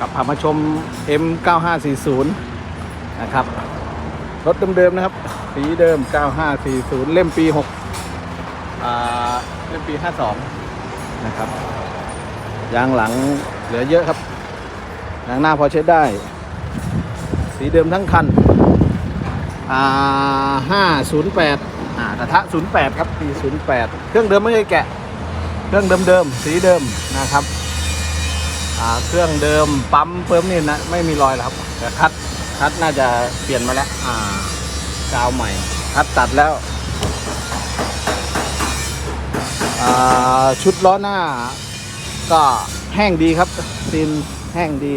กับพามาชม M9540 นะครับรถเดิมๆนะครับ สีเดิม 9540 เล่มปี 6 เล่มปี 52 นะครับยางหลังเหลือเยอะครับยางหน้าพอใช้ได้ สีเดิมทั้งคันอ่า508อ่ากระทะ 08 ครับปี 08 เครื่องเดิมไม่เคยแกะ เครื่องเดิมๆ สีเดิมนะครับ เครื่องเดิมปั๊มเพิ่มนี่นะไม่มีรอยแล้วครับแต่คัดคัดน่าจะเปลี่ยนมาแล้วอ่ากาวใหม่ คัดตัดแล้วอ่าชุดล้อหน้า ก็แห้งดีครับซีนแห้งดี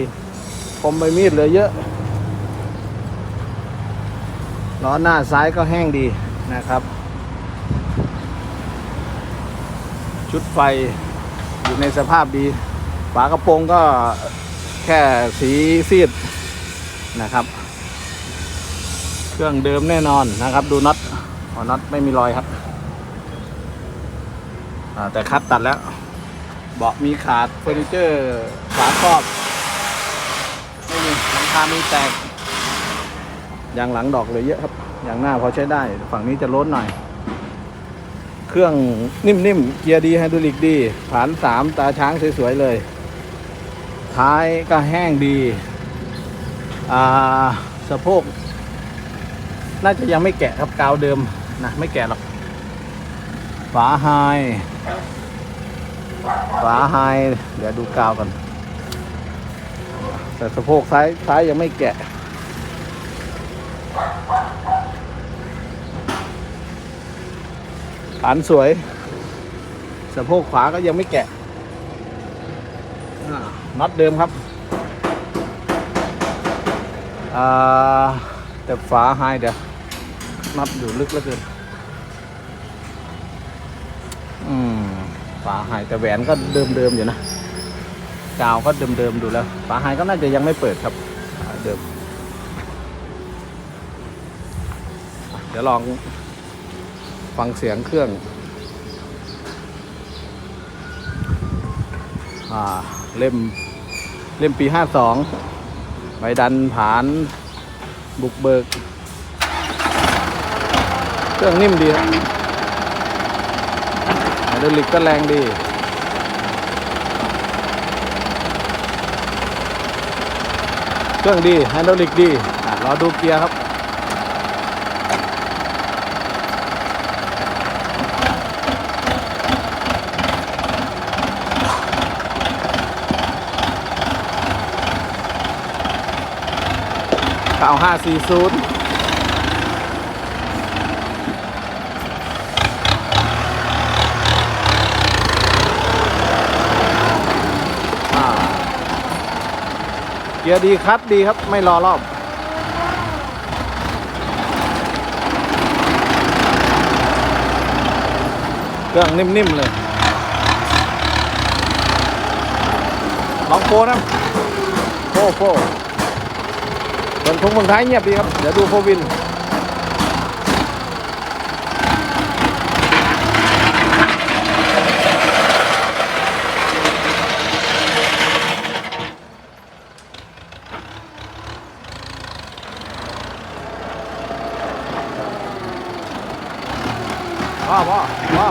คมใบมีดเหลือเยอะล้อหน้าซ้ายก็แห้งดีนะครับ ชุดไฟอยู่ในสภาพดี ฝากระโปรงก็แค่สีซีดนะครับ เครื่องเดิมแน่นอนนะครับ ดูน็อตอ๋อน็อตไม่มีรอยครับแต่คัดตัดแล้ว เบาะมีขาดเฟอร์นิเจอร์ฝาครอบไม่มีหลังคามีแตกยางหลังดอกเลยเยอะครับยางหน้าพอใช้ได้ ฝั่งนี้จะล้นหน่อย เครื่องนิ่มๆ เกียร์ดีไฮดรอลิกดี ฐานสามตาช้างสวยๆเลย ท้ายก็แห้งดีอ่าสะโพก น่าจะยังไม่แกะครับกาวเดิมนะไม่แกะหรอกฝาไฮฝาไฮเดี๋ยวดูกาวกัน แต่สะโพกซ้ายซ้ายยังไม่แกะฐานสวย สะโพกขวาก็ยังไม่แกะ น็อตเดิมครับแต่ฝาไฮเดี๋ยวน็อตอยู่ลึกเหลือเกินอืมฝาไฮแต่แหวนก็เดิมๆอยู่นะกาวก็เดิมๆดูแล้ว ฝาไฮก็น่าจะยังไม่เปิดครับเดิม เดี๋ยวลองฟังเสียงเครื่องอ่าเล่ม เล่มปี 52ใบดันผาน บุกเบิก เครื่องนิ่มดีครับไฮดรอลิกก็แรงดีเครื่องดีไฮดรอลิกดีรอดูเกียร์ครับ เก้าห้าสี่ศูนย์เกียร์ดีคัดดีครับไม่รอรอบเครื่องนิ่ม ๆ เลยลองโฟนะโฟโฟ ส่วนคงคนท้ายเงียบดีครับ เดี๋ยวดูโฟวินพ่อพ่อพ่อ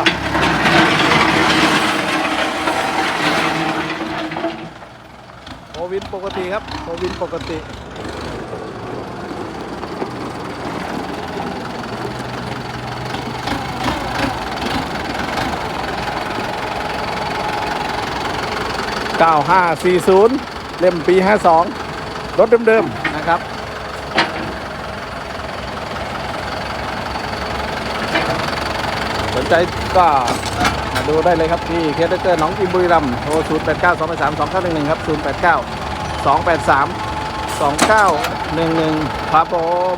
โฟวินปกติครับโฟวินปกติ 9540 เล่มปี 52 รถเดิมๆ นะครับ สนใจก็มาดูได้เลยครับ ที่เคสเตอร์น้องอิมบุรีรัมโทร 0 8 9 2 8 3 2 9 1 1 ครับ 0 8 9 2 8 3 2 9 1 1 ครับผม